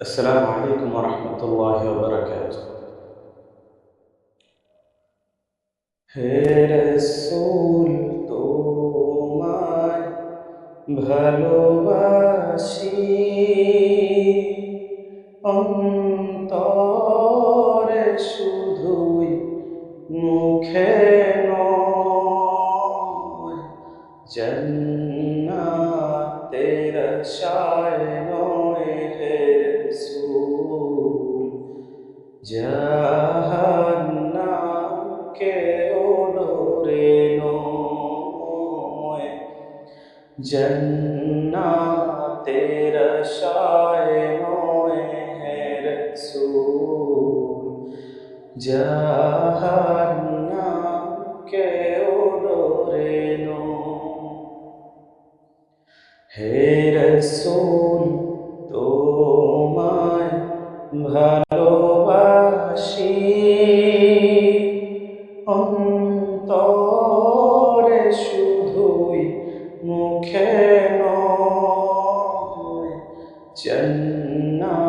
السلام عليكم ورحمة الله وبركاته হে রসুল তোমায় ভালোবাসি অন্তরে শুধুই মুখে নয় জন্নাতের আশায় নয় জাহান্নামকে ওডরে নয় জন্নাতের আশায় নয় হে রসুল জাহান্নামকে ওডরে হে রসুল তোমায় ভালোবাসি মুখে নয় জন্নাতের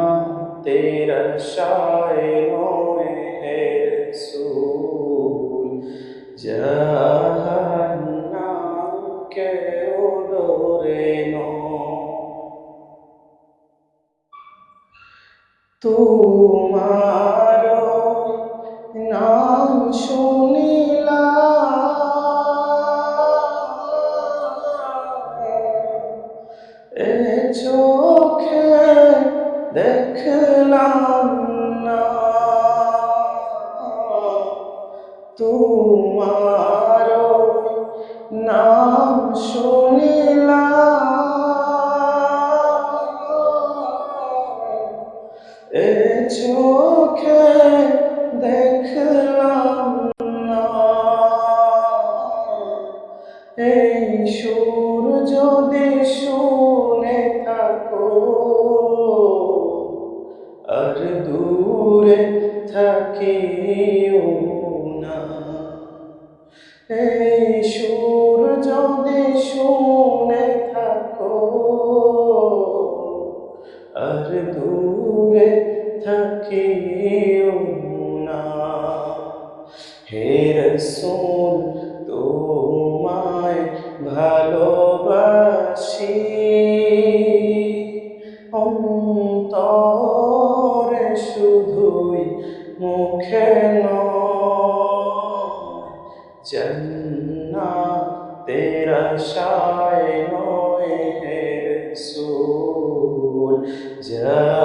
আশায় নয় হে রসুল জাহান্নামকে ওডরে নয় তোমার চোখে দেখলাম না। তোমার নাম শুনিলাম। এ চোখে আর দূরে থাকিও না। এই সুর যদি শুনে থাকো, আর দূরে থাকিও না। হে রসুল, তোমায় ভালোবাসি। জন্নাতের শায় নয় হে রসুল জাহান্নামকে